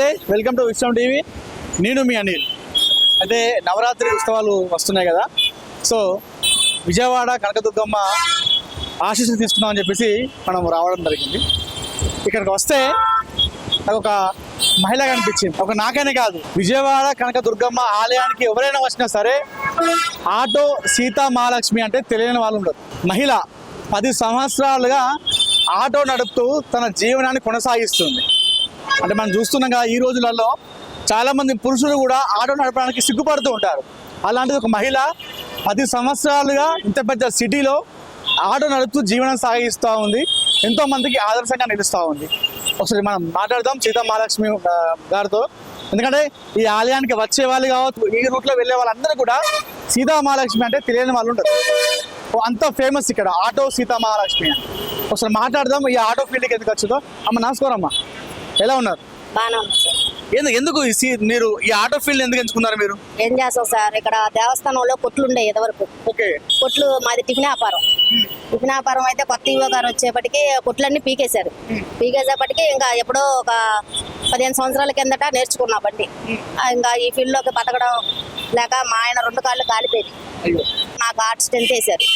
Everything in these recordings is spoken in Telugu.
నమస్తే. వెల్కమ్ టు విశ్వం టీవీ నేను మీ అనిల్. అయితే నవరాత్రి ఉత్సవాలు వస్తున్నాయి కదా. సో విజయవాడ కనకదుర్గమ్మ ఆశీస్సులు తీసుకుందామని చెప్పేసి మనం రావడం జరిగింది. ఇక్కడికి వస్తే నాకు ఒక మహిళ కనిపించింది ఒక నాకనే కాదు. విజయవాడ కనకదుర్గమ్మ ఆలయానికి ఎవరైనా వచ్చినా సరే ఆటో సీతా మహాలక్ష్మి అంటే తెలియని వాళ్ళు ఉండరు. మహిళ పది సంవత్సరాలుగా ఆటో నడుపుతూ తన జీవనాన్ని కొనసాగిస్తుంది. అంటే మనం చూస్తున్నాం కదా ఈ రోజులలో చాలామంది పురుషులు కూడా ఆటో నడపడానికి సిగ్గుపడుతూ ఉంటారు. అలాంటిది ఒక మహిళ పది సంవత్సరాలుగా ఇంత పెద్ద సిటీలో ఆటో నడుపుతూ జీవనం సాగిస్తూ ఉంది. ఎంతోమందికి ఆదర్శంగా నిలుస్తూ ఉంది. ఒకసారి మనం మాట్లాడదాం సీతా మహాలక్ష్మి గారితో. ఎందుకంటే ఈ ఆలయానికి వచ్చే వాళ్ళు కావచ్చు ఈ రూట్లో వెళ్ళే వాళ్ళందరూ కూడా సీతా మహాలక్ష్మి అంటే తెలియని వాళ్ళు ఉంటారు. అంత ఫేమస్ ఇక్కడ ఆటో సీతా మహాలక్ష్మి అని. ఒకసారి మాట్లాడదాం ఈ ఆటో ఫీల్డ్కి ఎందుకు వచ్చిందో. అమ్మ నమస్కారం అమ్మా. ఎలా ఉన్నారు? బాగానే ఉంది సార్. ఎందుకు ఎందుకు ఈ సీ- మీరు ఈ ఆటో ఫీల్డ్ ఎందుకు ఎంచుకున్నారు మీరు? ఏం చేస్తాం సార్ ఇక్కడ దేవస్థానంలో కొట్లు ఉండే ఇదివరకు. ఓకే. కొట్లు మాది టిఫిన్ వ్యాపారం టిఫిన్ వ్యాపారం అయితే కొత్త ఈవో గారు వచ్చేపటికి కొట్లన్నీ పీకేశారు. పీకేసేపటికి ఇంకా ఎప్పుడో ఒక పదిహేను సంవత్సరాల కిందట నేర్చుకున్నా బండి. ఆ, ఇంకా ఈ ఫీల్డ్లోకి బతకడం లేక మా ఆయన రెండు కాళ్ళు కాలిపోయింది అయ్యో. నాకు హార్ట్ స్టెంట్ వేశారు.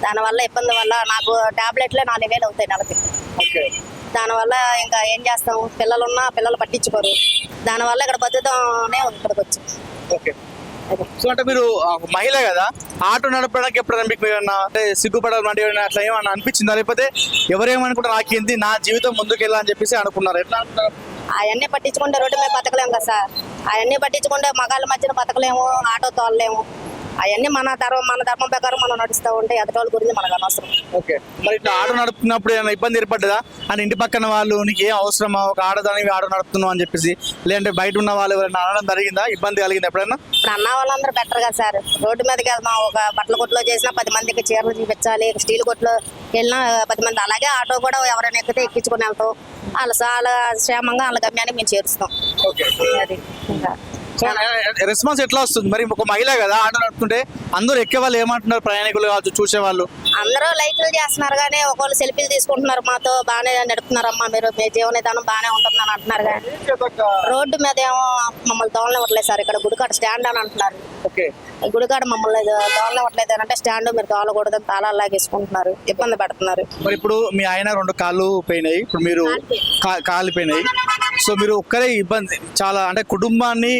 దానివల్ల ఇబ్బంది వల్ల నాకు టాబ్లెట్లే నాలుగు వేలు అవుతాయి నెలకి. ఓకే. దానివల్ల ఇంకా ఏం చేస్తాం పిల్లలు ఉన్నా పిల్లలు పట్టించుకోరు. దానివల్ల ఇక్కడ బతుకుతానే ఉంది ఇక్కడికి వచ్చి. ఓకే. సో అంటే మీరు మహిళ కదా ఆటో నడపడానికి ఎప్పుడైనా మీకు ఏమన్నా అంటే సిగ్గుపడడం లాంటివి ఏమైనా అట్లా ఏమన్నా అనిపించిందా? లేకపోతే ఎవరేమనుకుంటారు నాకేంది నా జీవితం ముందుకు వెళ్ళాలని చెప్పేసి అనుకున్నారు? ఎట్లా అనుకున్నారు? అవన్నీ పట్టించుకుంటే రోడ్డు మీద బతకలేము కదా సార్. అవన్నీ పట్టించుకుంటే మగాళ్ళ మధ్యన బతకలేము ఆటో తోలలేము. అవన్నీ మన ధర్మం మన ధర్మం ప్రకారం మనం నడుస్తూ ఉంటే ఎదటోళ్ళ గురించి మనకు అనవసరం. ఓకే. మరి ఇట్లా ఆటో నడుపుతున్నప్పుడు ఏమైనా ఇబ్బంది ఏర్పడ్డదా? అని ఇంటి పక్కన వాళ్ళు నీకు ఏం అవసరమా? ఒక ఆడదానికి ఆటో నడుపుతున్నావు అని చెప్పేసి లేదంటే బయట ఉన్న వాళ్ళు ఎవరైనా అనడం జరిగిందా? ఇబ్బంది కలిగింది ఎప్పుడైనా? ఇప్పుడు అన్న వాళ్ళందరూ బెటర్ కదా సార్. రోడ్డు మీదకి వెళ్దాం. ఒక బట్టల కొట్లో చేసినా పది మందికి చీరలు చూపించాలి. స్టీల్ కొట్లో వెళ్ళినా పది మంది. అలాగే ఆటో కూడా ఎవరైనా ఎక్కితే ఎక్కించుకొని వెళ్తాం. వాళ్ళ చాలా క్షేమంగా వాళ్ళ గమ్యాన్ని మేము చేరుస్తాం. ఓకే. అది. రెస్పాన్స్ ఎట్లా వస్తుంది? మరి ఒక మహిళ కదా ఆటో నడుపుతుంటే అందరూ ఎక్కే వాళ్ళు ఏమంటున్నారు? ప్రయాణికులు కావచ్చు చూసే వాళ్ళు. అందరూ లైక్లు చేస్తున్నారు కానీ ఒకళ్ళు సెల్ఫీలు తీసుకుంటున్నారు మాతో బాగానే నడుపుతున్నారమ్మా మీరు మీ జీవన విధానం బాగానే ఉంటుందని అంటున్నారు కానీ రోడ్డు మీద ఏమో మమ్మల్ని తోలనివ్వట్లేదు సార్. ఇక్కడ గుడికాడ స్టాండ్ అని అంటున్నారు. గుడికాడ మమ్మల్ని తోలనివ్వట్లేదు అని అంటే స్టాండ్ మీరు తోలకూడదని తాళాలు లాగేసుకుంటున్నారు. ఇబ్బంది పెడుతున్నారు. మరి ఇప్పుడు మీ ఆయన రెండు కాళ్ళు పోయినాయి. ఇప్పుడు మీరు కాలిపోయినాయి. సో మీరు ఒక్కరే ఇబ్బంది చాలా అంటే కుటుంబాన్ని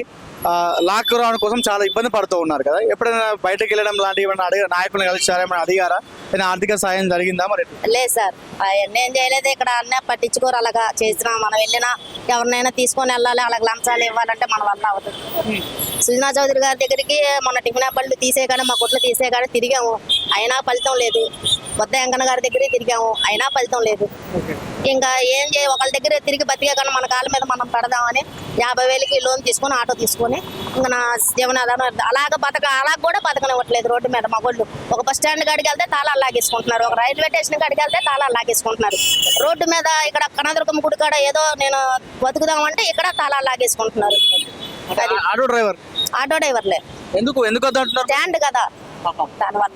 లాక్ రావడం కోసం చాలా ఇబ్బంది పడుతూ ఉన్నారు కదా. ఎప్పుడైనా బయటకు వెళ్ళడం లాంటివి ఏమైనా అడిగా నాయకులను కలిసారా ఏమైనా అడిగారా? ఏమైనా ఆర్థిక సాయం జరిగిందా మరి? లేదు సార్. అవన్నీ ఏం చేయలేదు. ఇక్కడ అన్నీ పట్టించుకోరు. అలాగా చేసినా మనం వెళ్ళినా ఎవరినైనా తీసుకొని వెళ్ళాలి. అలాగ లంచాలు ఇవ్వాలంటే మన వల్ల అవుతుంది. సుజనా చౌదరి గారి దగ్గరికి మన టిఫిన్ బళ్ళు తీసే కానీ మా కొట్లు తీసే కానీ తిరిగాము. అయినా ఫలితం లేదు. బొద్ద వెంకన్న గారి దగ్గర తిరిగాము. అయినా ఫలితం లేదు. ఇంకా ఏం చేయ ఒకళ్ళ దగ్గర తిరిగి బతికే కానీ మన కాళ్ళ మీద మనం పడదామని యాభై వేలకి లోన్ తీసుకొని ఆటో తీసుకొని ఇంకా నా జీవనాధారం అలాగ బతక అలా కూడా బతకనివ్వట్లేదు రోడ్డు మీద మగోళ్ళు ఒక బస్ స్టాండ్ కాడికి వెళ్తే తాళాలు లాగేసుకుంటున్నారు. ఒక రైల్వే స్టేషన్ కాడికి వెళ్తే తాళాలు లాగేసుకుంటున్నారు. రోడ్డు మీద ఇక్కడ కనదుర్గమ్మ గుడి కాడ ఏదో నేను బతుకుదామంటే ఇక్కడ తాళాలు లాగేసుకుంటున్నారు. Auto driver? ఆటో డ్రైవర్లే. ఎందుకు? ఎందుకు స్టాండ్ కదా. దానివల్ల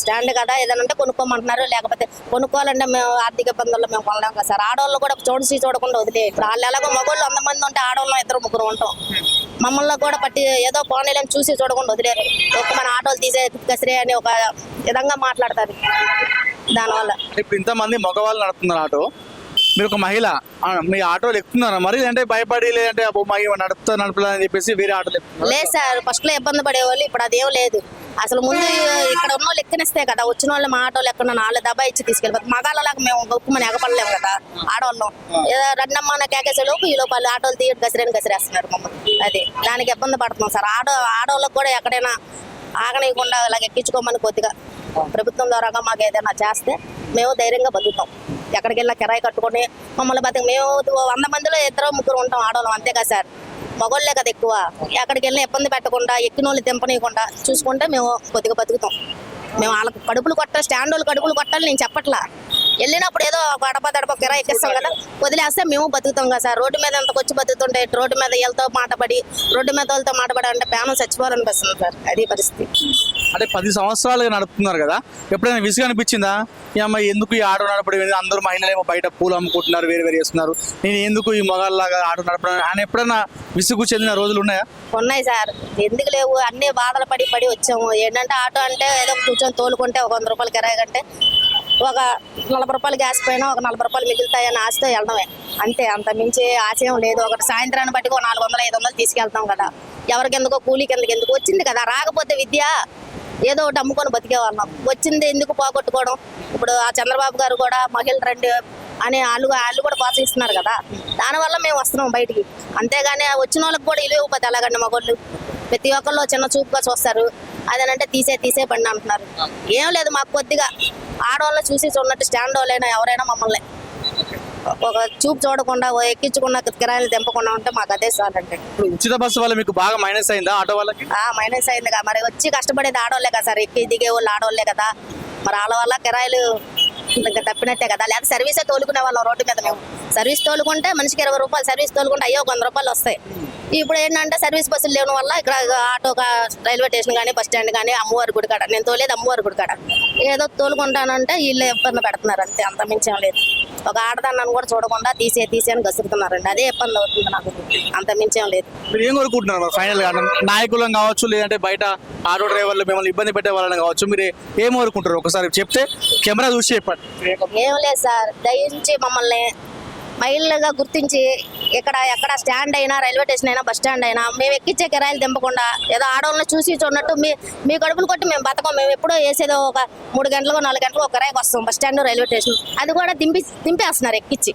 స్టాండ్ కదా ఏదైనా ఉంటే కొనుక్కోమంటున్నారు. లేకపోతే కొనుక్కోవాలంటే మేము ఆర్థిక ఇబ్బందుల్లో మేము కొనలేం కదా సార్. ఆడవాళ్ళు కూడా చూడసి చూడకుండా వదిలే ఇప్పుడు వాళ్ళు ఎలాగో మగవాళ్ళు వంద మంది ఉంటే ఆడవాళ్ళు ఇద్దరు ముగ్గురు ఉంటాం. మమ్మల్ని కూడా పట్టి ఏదో పోనీలని చూసి చూడకుండా వదిలేరు. ఒక మన ఆటోలు తీసే కసిరే అని ఒక విధంగా మాట్లాడతారు. దానివల్ల. ఇప్పుడు ఇంతమంది మగవాళ్ళు నడుపుతున్నారు ఆటో. మీరు ఒక మహిళ మీ ఆటోలు ఎక్కుతున్నారా మరి? అంటే భయపడి లేదంటే నడుపుతా నడపలేదని చెప్పేసి వేరే ఆటోలు లేదు సార్ ఫస్ట్లో ఇబ్బంది పడేవాళ్ళు ఇప్పుడు అదేం లేదు. అసలు ముందు ఇక్కడ ఉన్న వాళ్ళు ఎక్కనిస్తే కదా వచ్చిన వాళ్ళు మా ఆటోలు ఎక్కడ నాలుగు దబా ఇచ్చి తీసుకెళ్ళిపోతారు మగాళ్ళలాగా మేము గొప్పమని ఎగపడలేము కదా ఆడవాళ్ళం. ఏదో రెండమ్మ కేకేసే లోపు ఈ లోపు వాళ్ళు ఆటోలు తీయడం గసిరేని గసిరేస్తున్నారు మమ్మల్ని. అది దానికి ఇబ్బంది పడుతున్నాం సార్. ఆడో ఆడవాళ్ళకి కూడా ఎక్కడైనా ఆగనీయకుండా అలాగ ఎక్కించుకోమని కొద్దిగా ప్రభుత్వం ద్వారాగా మాకు ఏదైనా చేస్తే మేము ధైర్యంగా బతుకుతాం. ఎక్కడికి వెళ్ళినా కిరాయి కట్టుకొని మమ్మల్ని బతుకు మేము వంద మందిలో ఇద్దరు ముగ్గురు ఉంటాం ఆడవాళ్ళం అంతే కదా సార్. మగోళ్ళే కదా ఎక్కువ. ఎక్కడికి వెళ్ళినా ఇబ్బంది పెట్టకుండా ఎక్కిన వాళ్ళు తెంపనీయకుండా చూసుకుంటే మేము కొద్దిగా బతుకుతాం. మేము వాళ్ళకి కడుపులు కొట్ట స్టాండ్ వాళ్ళు కడుపులు కొట్టాలి నేను చెప్పట్లా. వెళ్ళినప్పుడు ఏదో ఒక అడప దడప కిరా ఎక్కిస్తాం కదా వదిలేస్తే మేము బతుకుతాం కదా సార్. రోడ్డు మీద అంతకు వచ్చి బతుకుతుంటే రోడ్డు మీద వీళ్ళతో మాటపడి రోడ్డు మీద వాళ్ళతో మాటపడి అంటే ప్రాణం చచ్చిపోవాలనిపిస్తుంది సార్. అది పరిస్థితి. అంటే పది సంవత్సరాలుగా నడుపుతున్నారు కదా ఎప్పుడైనా విసుగు అనిపించిందా ఈ అమ్మాయి ఎందుకు ఈ ఆటో నడపడం? అందరూ మహిళలేమో బయట పూలు అమ్ముకుంటున్నారు వేరు వేరు చేస్తున్నారు. నేను ఎందుకు ఈ మొగాళ్ళలాగా ఆటో నడపడం? అని ఎప్పుడైనా విసుగు చెందిన రోజులు ఉన్నాయా? ఉన్నాయి సార్. ఎందుకు లేవు? అన్ని బాధలు పడి పడి వచ్చాము. ఏంటంటే ఆటో అంటే ఏదో కూర్చొని తోలుకుంటే ఒక వంద రూపాయలు కిరాయి కంటే ఒక నలభై రూపాయలు గ్యాస్ పైన ఒక నలభై రూపాయలు మిగులుతాయని ఆశతో వెళ్ళడమే. అంతే అంత మించి ఆశయం లేదు. ఒకటి సాయంత్రాన్ని బట్టి ఒక నాలుగు వందలు ఐదు వందలు తీసుకెళ్తాం కదా. ఎవరికి ఎందుకో కూలి కిందకి ఎందుకు వచ్చింది కదా. రాకపోతే విద్య ఏదో ఒకటి అమ్ముకొని బతికేవాళ్ళం. వచ్చింది ఎందుకు పోగొట్టుకోవడం? ఇప్పుడు ఆ చంద్రబాబు గారు కూడా మహిళలు రెండు అని వాళ్ళు వాళ్ళు కూడా ప్రోత్సహిస్తున్నారు కదా. దానివల్ల మేము వస్తున్నాం బయటికి. అంతేగాని వచ్చిన వాళ్ళకి కూడా ఇల్లు ఇవ్వకపోతే ఎలాగండి మగోళ్ళు? ప్రతి ఒక్కళ్ళు చిన్న చూపుగా చూస్తారు. అదేనంటే తీసే తీసే బండి అంటున్నారు. ఏం లేదు మాకు కొద్దిగా ఆడవాళ్ళని చూసి చూడనట్టు స్టాండ్ వాళ్ళైనా ఎవరైనా మమ్మల్ని ఒక చూపు చూడకుండా ఓ ఎక్కించకుండా కిరాయిలు దింపకుండా ఉంటే మాకు అదే సార్ అంటే. ఉచిత బస్సు వల్ల మీకు బాగా మైనస్ అయిందా ఆటో వాళ్ళకి? ఆ మైనస్ అయింది కదా. మరి వచ్చి కష్టపడేది ఆడవాళ్ళే కదా సార్ ఎక్కి దిగే వాళ్ళు ఆడవాళ్ళే కదా. మరి వాళ్ళ వల్ల కిరాయిలు ఇంకా తప్పినట్టే కదా. లేదా సర్వీసే తోలుకునే వాళ్ళం రోడ్డు మీద మేము. సర్వీస్ తోలుకుంటే మనిషికి ఇరవై రూపాయలు సర్వీస్ తోలుకుంటే అయ్యో ఒక వంద రూపాయలు వస్తాయి. ఇప్పుడు ఏంటంటే సర్వీస్ బస్సులు లేని వల్ల ఇక్కడ ఆటో కా- రైల్వే స్టేషన్ కానీ బస్ స్టాండ్ కానీ అమ్మవారి గుడి కాడ నేను తోలేదు అమ్మవారి గుడి కాడ. ఏదో తోలుకుంటానంటే వీళ్ళు ఇబ్బంది పెడుతున్నారు అంతే అంత మించేం లేదు. ఒక ఆడదాన్ని కూడా చూడకుండా తీసే తీసే అని గసురుతున్నారండి. అదే ఇబ్బంది అవుతుంది నాకు. అంత మించేం లేదు. మీరు ఏం కోరుకుంటున్నారు? ఫైనల్గా నాయకులం కావచ్చు లేదంటే బయట ఆటో డ్రైవర్లు మిమ్మల్ని ఇబ్బంది పెట్టే వాళ్ళని కావచ్చు మీరు ఏం కోరుకుంటారు? ఒకసారి చెప్తే కెమెరా చూసి చెప్పండి. ఏం లేదు సార్ దయించి మమ్మల్ని మహిళలుగా గుర్తించి ఇక్కడ ఎక్కడ స్టాండ్ అయినా రైల్వే స్టేషన్ అయినా బస్ స్టాండ్ అయినా మేము ఎక్కించే కిరాయిలు దింపకుండా ఏదో ఆడవాళ్ళని చూసి చూడనట్టు మీ మీ కడుపులు కొట్టి మేము బతకం. మేము ఎప్పుడో వేసేదో ఒక మూడు గంటలకు నాలుగు గంటలకు ఒక కిరాయికి వస్తాం బస్ స్టాండ్ రైల్వే స్టేషన్. అది కూడా దింపి దింపేస్తున్నారు ఎక్కించి.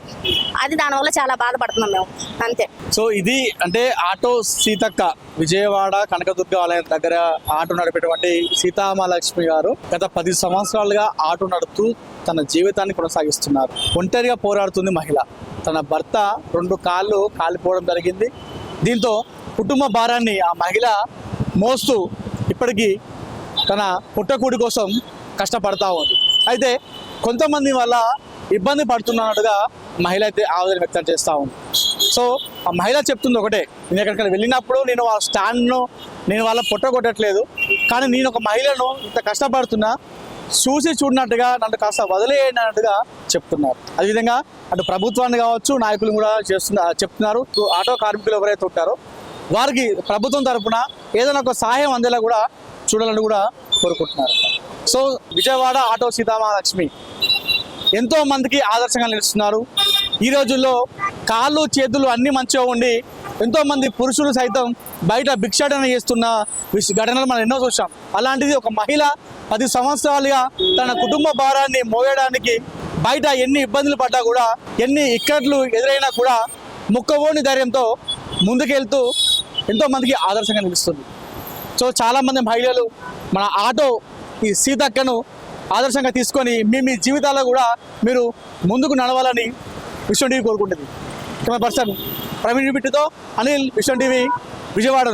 అది దానివల్ల చాలా బాధపడుతున్నాం మేము. అంతే. సో ఇది అంటే ఆటో సీతక్క విజయవాడ కనకదుర్గ ఆలయం దగ్గర ఆటో నడిపేటువంటి సీతామహాలక్ష్మి గారు గత పది సంవత్సరాలుగా ఆటో నడుపుతూ తన జీవితాన్ని కొనసాగిస్తున్నారు. ఒంటరిగా పోరాడుతుంది మహిళ. తన భర్త రెండు కాళ్ళు కాలిపోవడం జరిగింది. దీంతో కుటుంబ భారాన్ని ఆ మహిళ మోస్తూ ఇప్పటికీ తన పుట్టకూడి కోసం కష్టపడతా ఉంది. అయితే కొంతమంది వల్ల ఇబ్బంది పడుతున్నట్టుగా మహిళ అయితే ఆవేదన వ్యక్తం చేస్తూ ఉంది. సో ఆ మహిళ చెప్తుంది ఒకటే నేను ఎక్కడికైనా వెళ్ళినప్పుడు నేను ఆ స్టాండ్ను నేను వాళ్ళ పుట్ట కొట్టట్లేదు కానీ నేను ఒక మహిళను ఇంత కష్టపడుతున్నా చూసి చూడనట్టుగా నన్ను కాస్త వదిలేయండి అన్నట్టుగా చెప్తున్నారు. అదేవిధంగా అటు ప్రభుత్వాన్ని కావచ్చు నాయకులు కూడా చేస్తున్న చెప్తున్నారు. ఆటో కార్మికులు ఎవరైతే ఉంటారో వారికి ప్రభుత్వం తరఫున ఏదైనా ఒక సహాయం అందేలా కూడా చూడాలని కూడా కోరుకుంటున్నారు. సో విజయవాడ ఆటో సీతామహాలక్ష్మి ఎంతో మందికి ఆదర్శంగా నిలుస్తున్నారు. ఈ రోజుల్లో కాళ్ళు చేతులు అన్ని మంచిగా ఉండి ఎంతో మంది పురుషులు సైతం బయట భిక్షాటన చేస్తున్న ఘటనలు మనం ఎన్నో చూసాం అలాంటిది ఒక మహిళ పది సంవత్సరాలుగా తన కుటుంబ భారాన్ని మోయడానికి బయట ఎన్ని ఇబ్బందులు పడ్డా కూడా ఎన్ని ఇక్కట్లు ఎదురైనా కూడా ముక్కవోని ధైర్యంతో ముందుకెళ్తూ ఎంతో మందికి ఆదర్శంగా నిలుస్తుంది. సో చాలా మంది మహిళలు మన ఆటో ఈ సీతక్కను ఆదర్శంగా తీసుకొని మీ మీ జీవితాల్లో కూడా మీరు ముందుకు నడవాలని విశ్వం టీవీ కోరుకుంటుంది. కెమెరా పర్సన్ ప్రవీణ్ బిట్టుతో అనిల్ విషన్ టీవీ విజయవాడ.